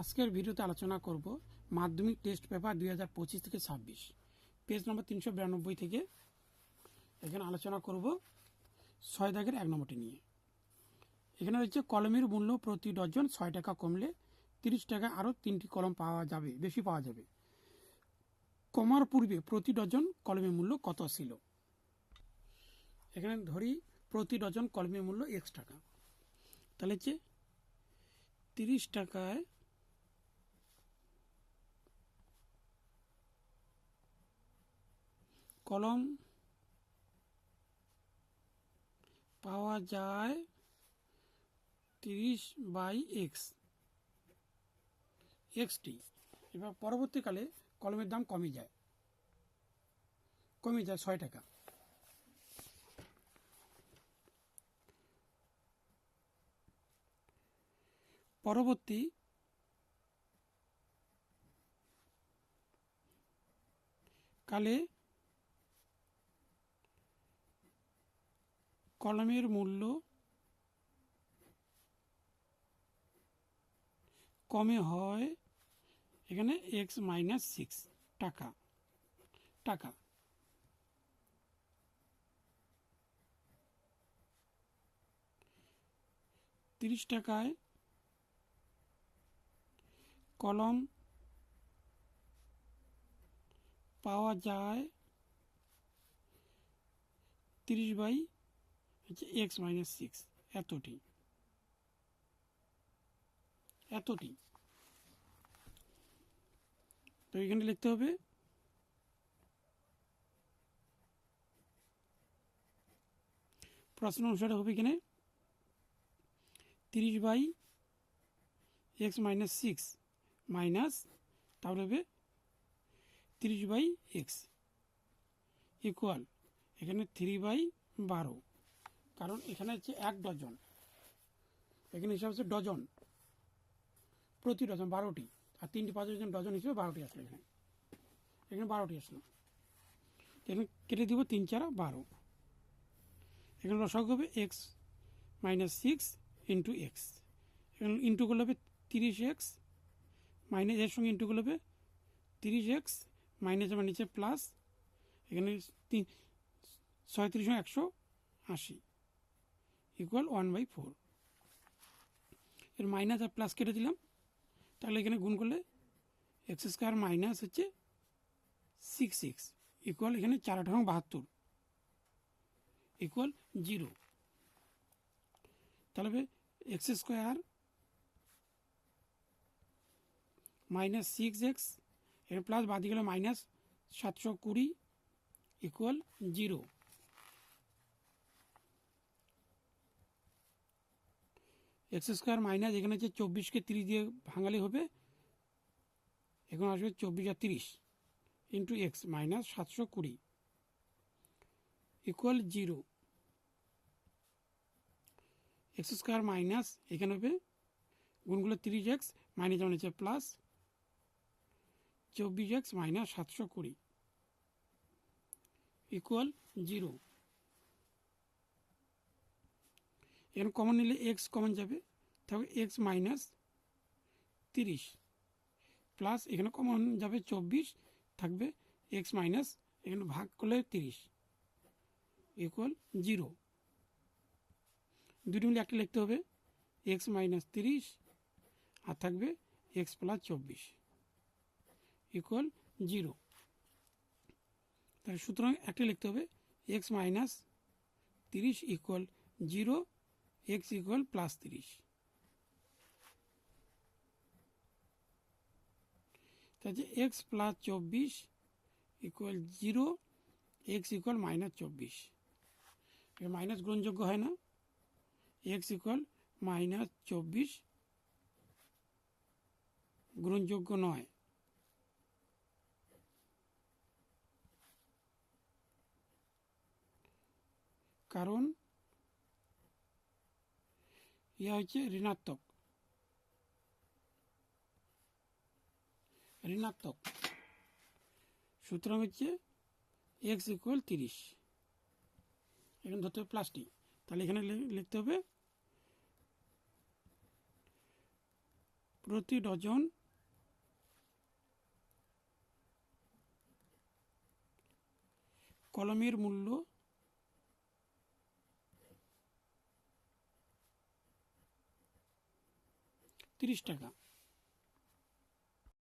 আজকের ভিডিওতে আলোচনা করব মাধ্যমিক টেস্ট পেপার দুই হাজার পঁচিশ থেকে ছাব্বিশ। পেজ নম্বর তিনশো বিরানব্বই থেকে এখানে আলোচনা করব ছয় দাগের এক নম্বরটি নিয়ে। এখানে রয়েছে কলমের মূল্য প্রতি ডজন ছয় টাকা কমলে তিরিশ টাকা আরও তিনটি কলম পাওয়া যাবে, বেশি পাওয়া যাবে। কমার পূর্বে প্রতি ডজন কলমের মূল্য কত ছিল? এখানে ধরি প্রতি ডজন কলমের মূল্য এক্স টাকা। তাহলে হচ্ছে তিরিশ টাকায় কলম পাওয়া যায় তিরিশ বাই এক্স। এক্সটি। এবার পরবর্তীকালে কলমের দাম কমে যায়। কমে যায় ছয় টাকা। পরবর্তী কালে কলমের মূল্য কমে হয় এখানে এক্স মাইনাস সিক্স টাকা। টাকা। তিরিশ টাকায় কলম পাওয়া যায় তিরিশ বাই হচ্ছে এক্স মাইনাস সিক্স এতটি। এতটি। তো এখানে লিখতে হবে, প্রশ্ন অনুসারে হবে এখানে তিরিশ by x minus six minus তাহলে হবে তিরিশ বাই এক্স ইকুয়াল এখানে থ্রি বাই বারো। কারণ এখানে হচ্ছে এক ডজন। এখানে হিসাব হচ্ছে ডজন। প্রতি ডজন বারোটি। আর তিনটি পাঁচ ডজন ডজন হিসেবে বারোটি আসলো এখানে। এখানে বারোটি আসলো। এখানে কেটে দিব তিন চার বারো। এখানে রসক হবে x minus six into x এখানে ইন্টু করলে হবে তিরিশ এক্স মাইনাস এর সঙ্গে ইন্টু করলে হবে তিরিশ এক্স মাইনাস আমার নিচে প্লাস এখানে তিন, ছয়ত্রিশ একশো আশি। ইকুয়াল ওয়ান বাই ফোর এর মাইনাস আর প্লাস কেটে দিলাম। তাহলে এখানে গুণ করলে এক্স স্কোয়ার মাইনাস হচ্ছে সিক্স সিক্স ইকুয়াল এখানে চার আঠারো বাহাত্তর। ইকুয়াল জিরো তাহলে এক্স স্কোয়ার মাইনাস সিক্স এক্সের প্লাস বাদি গেলে মাইনাস সাতশো কুড়ি equal zero x square minus এখানে হচ্ছে চব্বিশকে তিরিশ দিয়ে ভাঙালে হবে। এখন আসবে চব্বিশ আর তিরিশ ইন্টু এক্স মাইনাস সাতশো কুড়ি equal zero x square minus এখানে হবে গুণগুলো তিরিশ এক্স মাইনাস যেমন হচ্ছে প্লাস চব্বিশ এক্স মাইনাস সাতশো কুড়ি ইকুয়াল জিরো এখানে কমন নিলে এক্স কমন যাবে, তাহলে এক্স মাইনাস তিরিশ প্লাস এখানে কমন যাবে চব্বিশ, থাকবে এক্স মাইনাস এখানে ভাগ করলে তিরিশ ইকুয়াল জিরো দুটি মিলে একটা লিখতে হবে এক্স মাইনাস তিরিশ, আর থাকবে এক্স প্লাস চব্বিশ ইকুয়াল জিরো তাহলে সুতরাং একটা লিখতে হবে এক্স মাইনাস তিরিশ equal zero x equal plus তিরিশ। তাহলে এক্স প্লাস চব্বিশ equal zero, x equal minus চব্বিশ। মাইনাস গ্রহণযোগ্য হয় না। এক্স ইকুয়াল মাইনাস চব্বিশ গ্রহণযোগ্য নয়। কারণ ইয়া হচ্ছে ঋণাত্মক ঋণাত্মক সুতরাং হচ্ছে এক্স ইকুয়াল তিরিশ। এখানে ধরতে হবে প্লাস্টিক তাহলে এখানে লিখতে হবে প্রতি ডজন কলমের মূল্য তিরিশ টাকা।